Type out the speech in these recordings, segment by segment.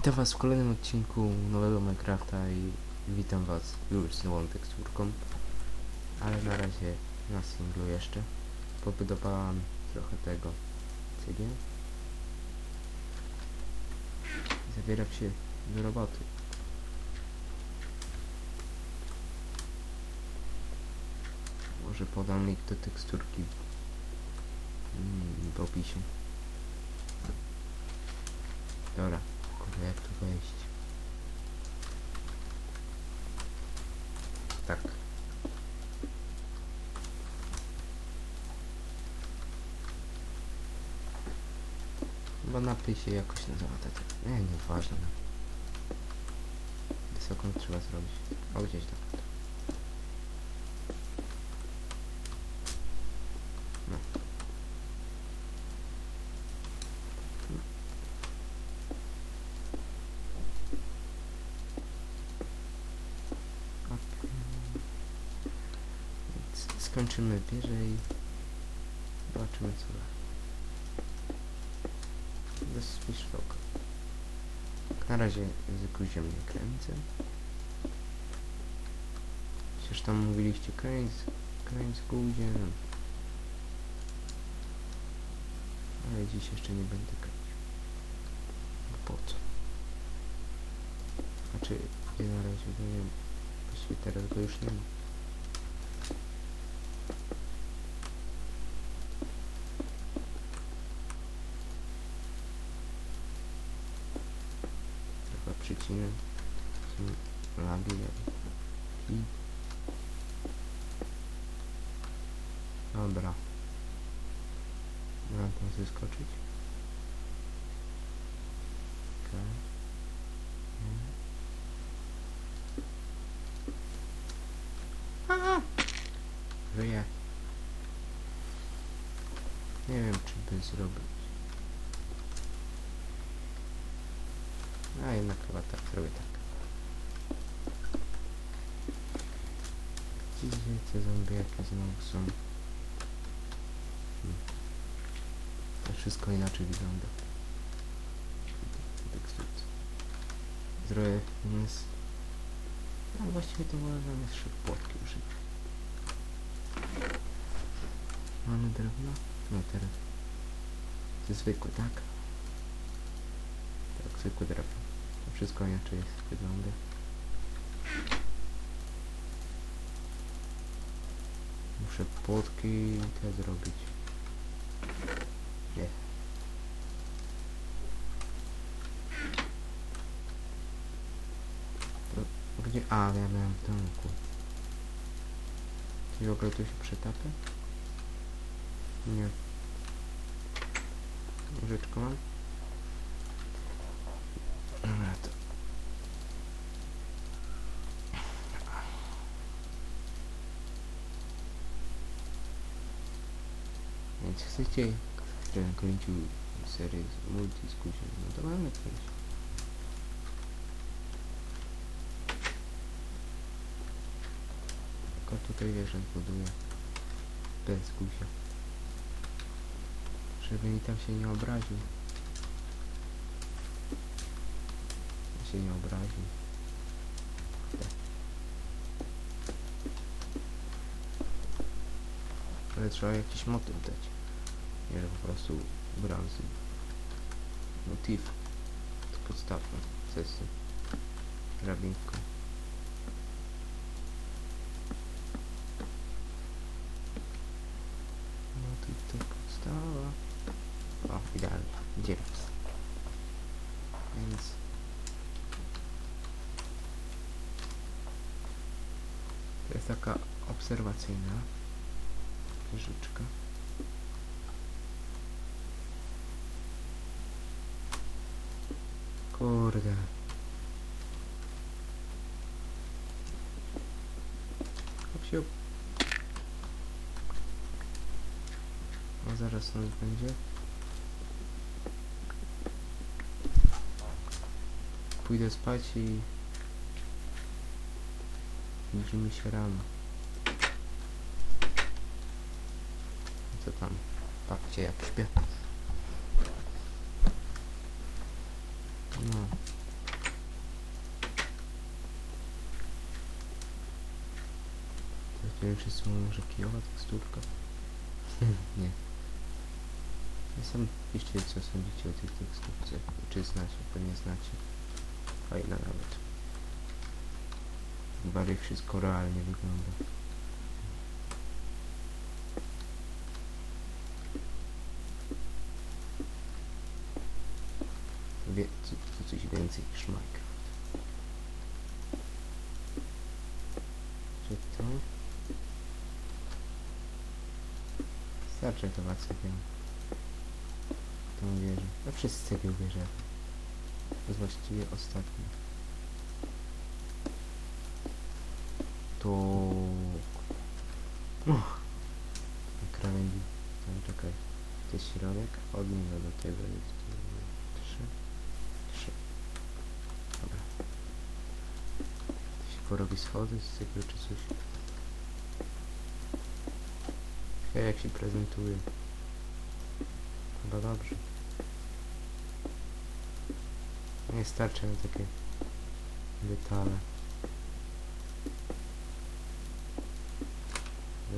Witam was w kolejnym odcinku nowego Minecrafta i witam was już z nową teksturką. Ale na razie na singlu jeszcze. Pobudowałam trochę tego cegieł. Zabieram się do roboty. Może podam link do teksturki w opisie. Dobra, kurde jak tu wejść? Tak. Chyba napij się jakoś nazywa tak. Nie, nieważne. Wysoką trzeba zrobić. O, gdzieś tam. No. Okej. Więc skończymy i zobaczymy co da. Bez świszloka. Tak na razie języku ziemnie kręcę. Przecież tam mówiliście kręć, kręć guziem. Ale dziś jeszcze nie będę kręcił. Po co? Znaczy, ja na razie nie ma. Właściwie teraz go już nie ma. Trochę przycinę. Są lagi i... Dobra. Mam tam zeskoczyć. Okej. Żyję. Nie wiem, czy by zrobić. A jednak chyba tak zrobię tak. Widzicie, te zombiaki znowu są. Hmm. To wszystko inaczej wygląda. Zrobię jest. A właściwie to uważam jest szybpłotki użyć. Mamy drewno? No teraz. To zwykłe, tak? Tak, zwykłe drewno. To wszystko inaczej jest, wygląda. Muszę płotki te zrobić. Nie. To gdzie? A, ja miałem w domku. Czy w ogóle tu się przetapia? Nie. Łyżeczkę mam? Dobra, to... Więc chcecie, żebym kręcił serię multi no to mamy kręcić. Wieżę zbuduję. Bez Kuzia. Żeby mi tam się nie obraził. się nie obraził. Ale trzeba jakiś motyw dać. Nie, że po prostu brązy. Motyw. To podstawne. Sesy. Drabinką. Motyw to podstawa. O, idealnie. Dziewięć. Więc To jest taka obserwacyjna wieżyczka. Kurde. Hop siup. O, zaraz nas będzie. Pójdę spać i Widzimy się rano. co tam, patrzcie jak śpię. No. Teraz wszyscy mówią, że kijowa teksturka. nie. Ja sam piszcie co sądzicie o tej teksturce. Czy znacie, pewnie znacie. Fajna nawet. Bardziej wszystko realnie wygląda. Minecraft. Czy to? Starczy chyba cegieł. Tą wieżę. No wszyscy cegieł wierzę. To jest właściwie ostatni. To... Uch. Krawędzi. Tam czekaj. To jest środek. Od niego do tego jest Porobi schody z cyklu czy coś. Hej, jak się prezentuje. Chyba dobrze. Nie starczy na takie detale.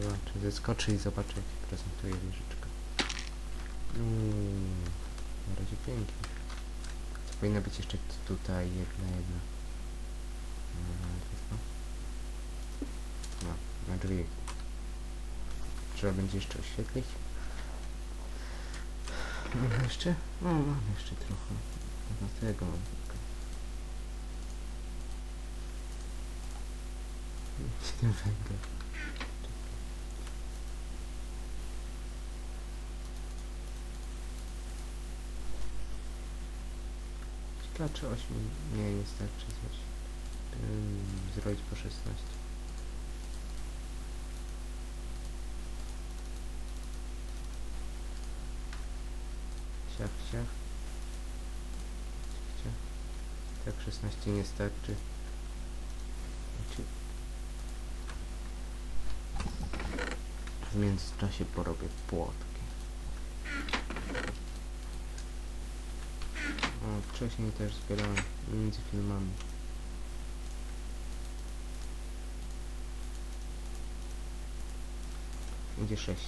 Zobaczę, zeskoczy i zobaczę jak się prezentuje wieżyczka. Mm, na razie pięknie. To powinna być jeszcze tutaj jedna, jedna. Mm, tylko. No, na drzwi. Trzeba będzie jeszcze oświetlić. Mam jeszcze? No, mam jeszcze trochę. Dlatego mam tylko. Węgiel. Starczy 8. Nie, nie starczy coś. Zrobić po 16. Siach. Ciach, ciach. Tak 16 nie starczy. Znaczy... W międzyczasie porobię płotki. O, wcześniej też zbierałem między filmami. Idzie 6.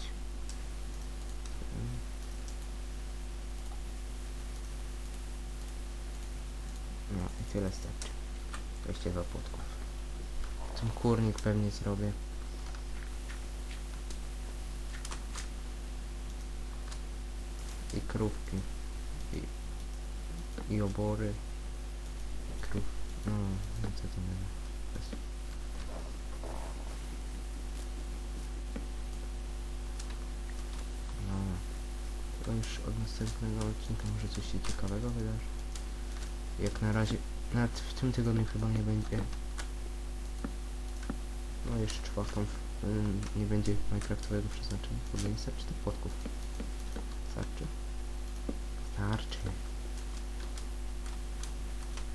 No i tyle starczy. 22 płotków. Ten kurnik pewnie zrobię. I krówki. I, i obory. Krów. No, no co to będzie? No. To już od następnego odcinka może coś się ciekawego wydarzy. Jak na razie, nawet w tym tygodniu chyba nie będzie. No jeszcze czwartą w- ym, nie będzie Minecraftowego przeznaczenia. Chyba nie starczy tych płotków. Starczy? Starczy.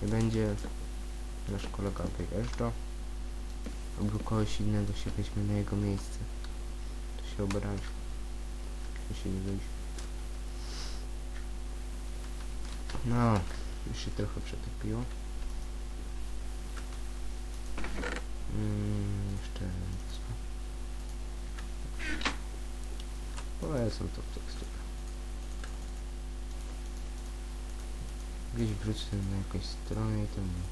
Nie będzie nasz kolega wyjeżdża. Albo kogoś innego się weźmie na jego miejsce. To się obrać. Musi wyjść. No, już się trochę przetopiło. Mm, jeszcze co? Polecam to w teksturę. Gdzieś wrócę na jakąś stronę i to mnie.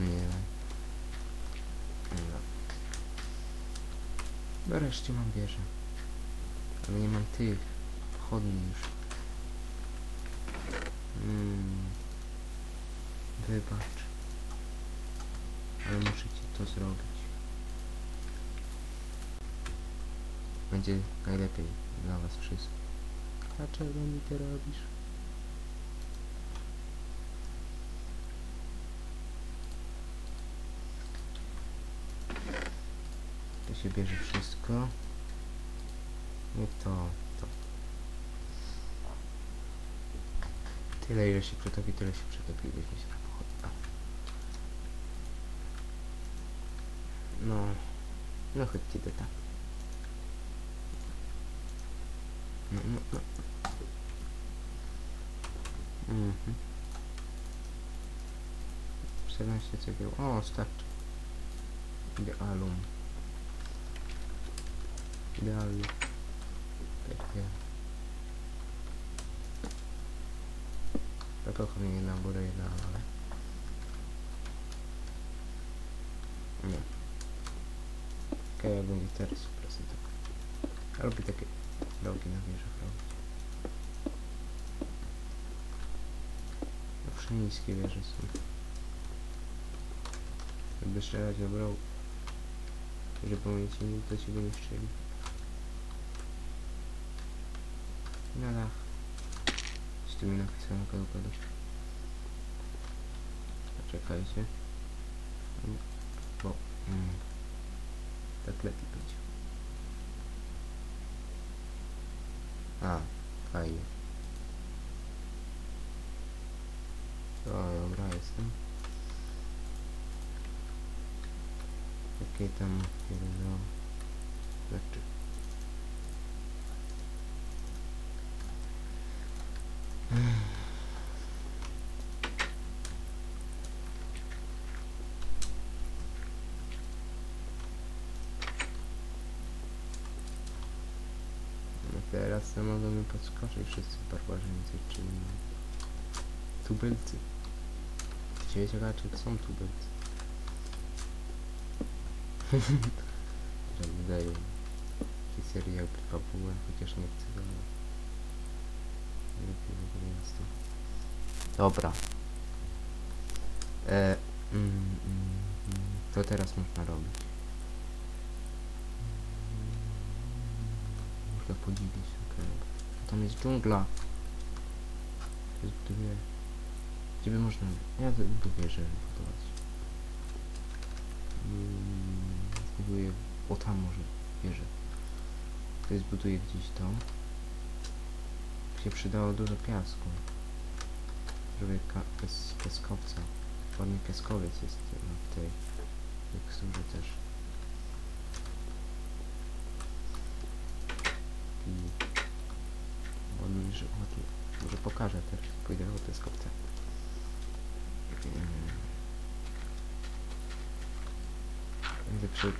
Nie wiem. No. Wreszcie mam wieżę. Ale nie mam tych pochodni już. Mm. Wybacz. Ale muszę ci to zrobić. Będzie najlepiej dla was wszystkich. Dlaczego mi to robisz? To się bierze wszystko. I to, to. Tyle ile się przetopi, tyle się przetopi, weźmie się na. No, no chodźcie do tak. No, no, no. Mhm. 14 cegieł. O, starczy. Idealum. Idealnie. Pięknie. Trochę mnie na górę i na ale. Nie. Okej, ja bym gitarę suprasytą. Ja lubię takie rogi na wieżach robić. Zawsze niskie wieże są. Jakby strzelać dobrą, żeby mnie ci nikt do ciebie nie strzeli. Na dach. Z tymi napisami kogo kogoś. Poczekajcie. Mm, Bo... Mm, tak lepiej być. A, fajnie. O, dobra, jestem. Jakie tam jedno... Znaczy... No teraz to możemy podskoczyć wszyscy barbarzyńcy, czyli tubylcy. Ciekawe, czy to są tubylcy. Wydaje historię jakby fabułę, chociaż nie chcę go. Nie lubię w ogóle tu. Dobra. E, mm, mm, mm, to teraz można robić. Można podziwiać, okej. Tam jest dżungla. Buduje. Gdzie by można... Ja lubię wieżę budować. Mm, Zbuduję... O tam może wieżę. To jest buduję gdzieś to. Się przydało dużo piasku. Ka- pies piaskowca. Ładny piaskowiec jest no, w tej teksturze też. I ładny, że ładnie. Może pokażę teraz. Pójdę do piaskowca. Mm. Zepsuł...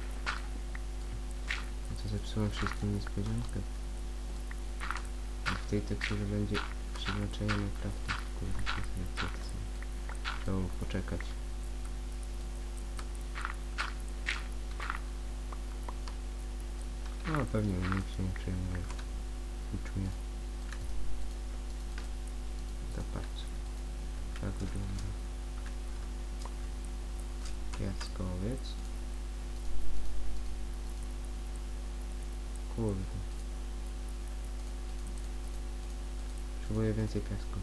Co zepsułem wszystkim niespodziankę. W tej teksturze będzie przeznaczenie na crafting. Kurde. To poczekać. No pewnie nikt się nie przejmuje. Czuje. Zobaczcie. Tak wygląda. Piaskowiec. Kurde. Potrzebuję więcej piasku.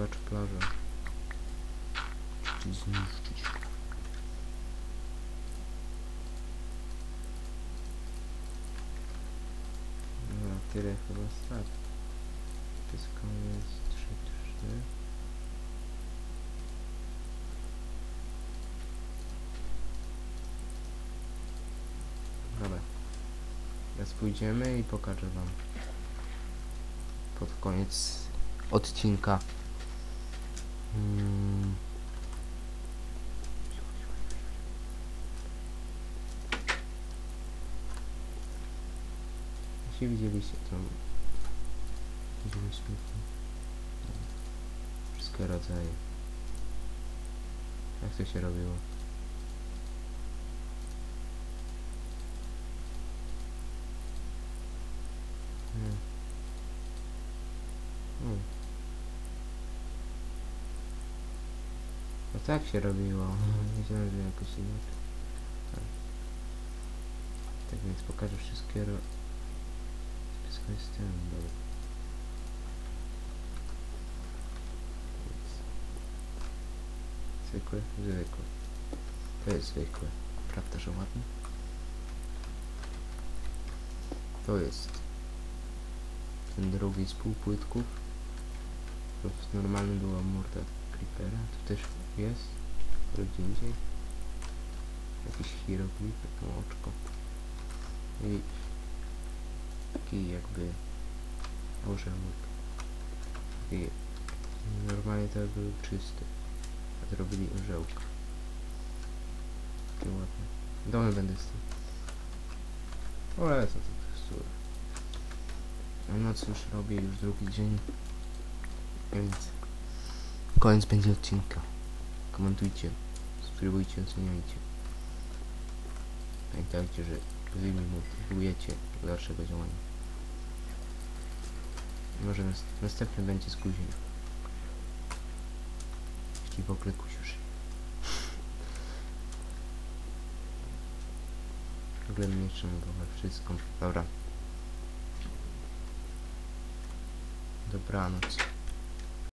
Zobacz plażę. Czy zniszczyć. No, tyle chyba stać. Wszystko jest 3, 3. Dobra. Teraz pójdziemy i pokażę wam pod koniec odcinka. Mm. Jeśli widzieliście to widzieliśmy to wszystkie rodzaje. Jak to się robiło Hmm. Hmm. Tak się robiło. Wiedziałem, że jakoś inaczej. Tak. tak więc pokażę wszystkie ro... Wszystko jest ten, dobra. Więc Zwykłe, zwykłe. To jest zwykłe. Prawda, że ładne? To jest ten drugi z półpłytków. To w normalnym była morda creepera. Tu też jest, ale gdzie indziej. Jakiś hieroglif, oczko. I taki jakby orzełek. Taki normalnie to był czysty. A zrobili orzełka. Takie ładne. Domy będę z tym. Co to tekstura. No cóż, robię już drugi dzień. Więc koniec będzie odcinka. Komentujcie, subskrybujcie, oceniajcie. Pamiętajcie, że wy mnie motywujecie do dalszego działania. Może nas, następny będzie z Kuziem. Jeśli w ogóle żyje. W ogóle mieczem we wszystko. Dobra. Dobranoc.